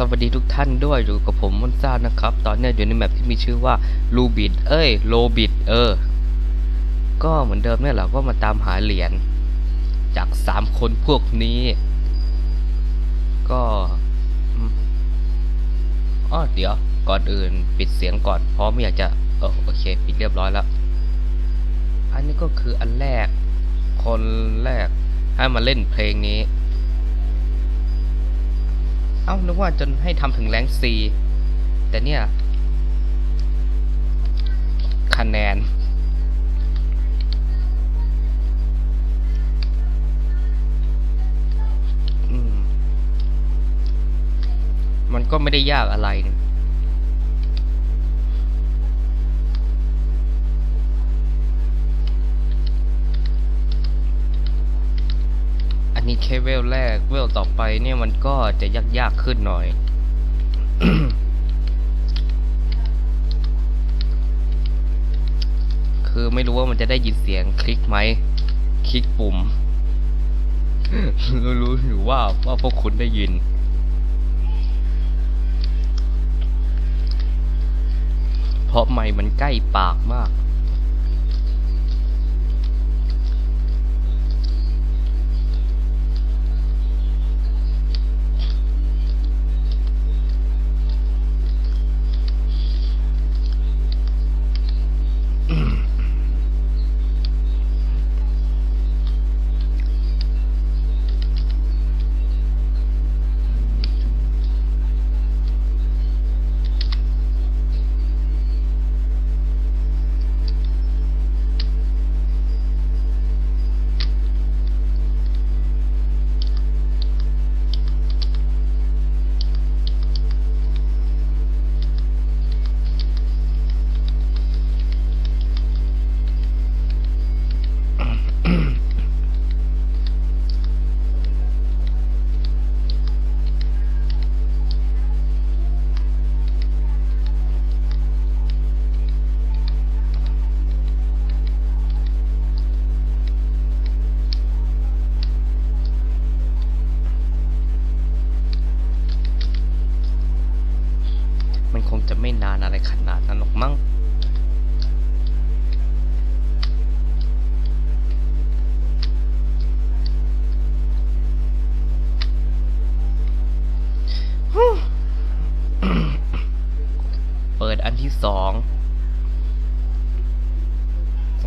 สวัสดีทุกท่านด้วยอยู่กับผมมอนซ่านะครับ ตอนนี้อยู่ในแมปที่มีชื่อว่าลูบิดเอ้ยโลบิดเออ ก็เหมือนเดิมเนี่ยแหละก็มาตามหาเหรียญจากสามคนพวกนี้ ก็อ๋อเดี๋ยวก่อนอื่นปิดเสียงก่อน เพราะไม่อยากจะเออโอเค ปิดเรียบร้อยแล้ว อันนี้ก็คืออันแรก คนแรกให้มาเล่นเพลงนี้ เอ้านึกว่าจนให้ทำถึงแรงซีแต่เนี่ย คะแนน มันก็ไม่ได้ยากอะไรนี่อั แค่เวลแรกเวลต่อไปเนี่ยมันก็จะยากยากๆขึ้นหน่อยคือไม่รู้ว่ามันจะได้ยินเสียงคลิกไหม คลิกปุ่ม รู้รู้อยู่ว่าว่าพวกคุณได้ยิน เพราะไมค์มันใกล้ปากมาก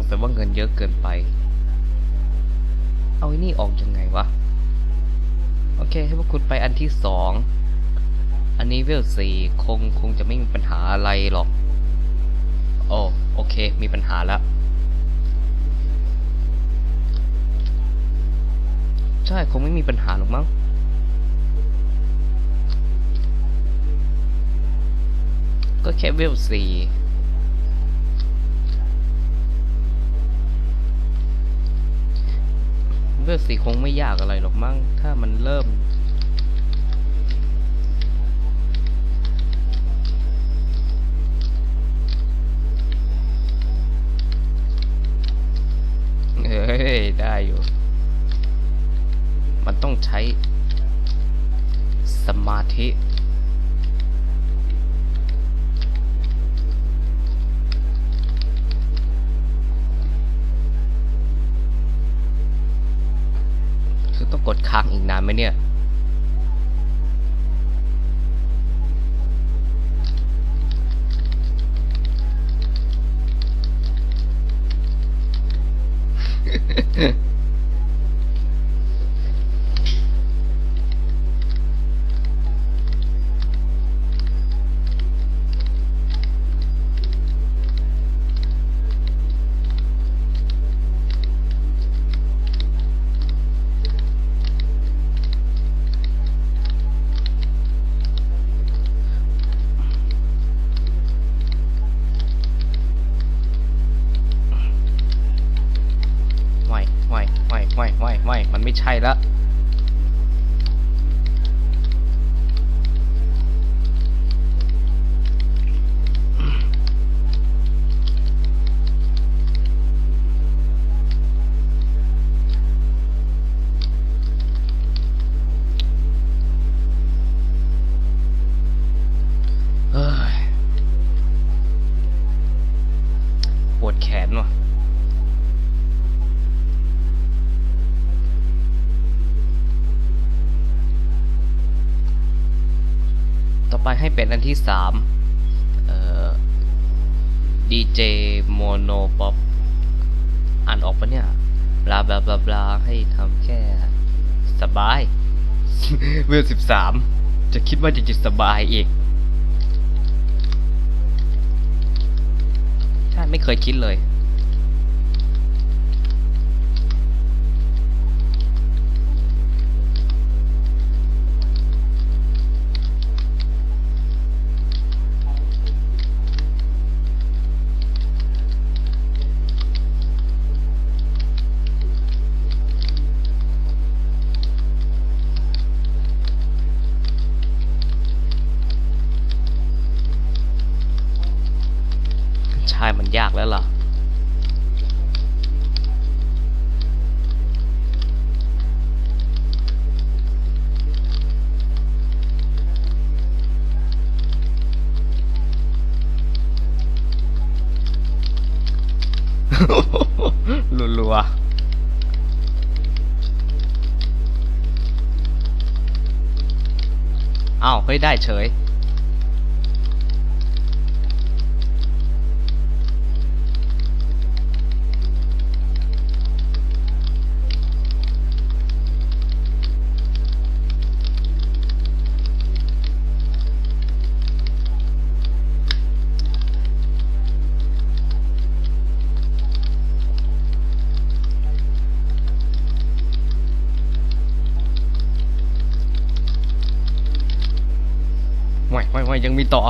สงสัยว่าเงินเยอะเกินไป เอาไอ้นี่ออกยังไงวะ โอเค ให้พวกคุณไปอันที่สอง อันนี้เวลสี่คงคงจะไม่มีปัญหาอะไรหรอก โอ้โอเค มีปัญหาแล้วใช่ คงไม่มีปัญหาหรอกมั้งก็แค่เวลสี่ วลสี่คงไม่ยากอะไรหรอกมั้ง ถ้ามันเริ่ม เฮ้ย ได้อยู่ มันต้องใช้สมาธิ คือต้องกดค้างอีกนานไหมเนี่ยไไม่ มันไม่ใช่ละปวดแขนว่ะ ไปให้เป็นอันที่สามเอ่อดีเจโมโนป๊อปอ่านออกปะเนี่ยบลาบลาบลาบลาให้ทำแค่สบายเวลสิบสามจะคิดว่าจะจิตสบายอีกใช่ไม่เคยคิดเลย ยากแล้วล่ะ รัวๆอ้าวเฮ้ยได้เฉย ยังมีต่อ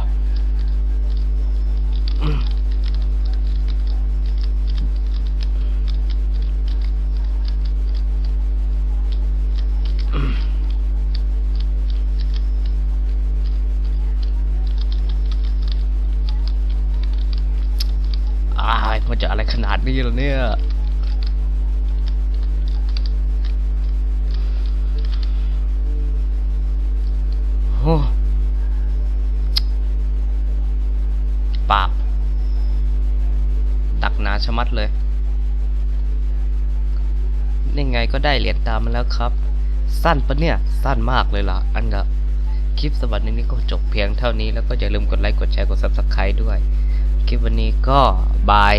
อ้ามันจะอะไรขนาดนี้เหรอเนี่ยโอ้ ปาก ดักหนาชะมัดเลย นี่ไงก็ได้เหรียญตามมาแล้วครับ สั้นปะเนี่ย สั้นมากเลยล่ะ อันละคลิปสวัสดีนี้ก็จบเพียงเท่านี้แล้วก็อย่าลืมกดไลค์ กดแชร์ กดซับสไคร b e ด้วย คลิปวันนี้ก็บาย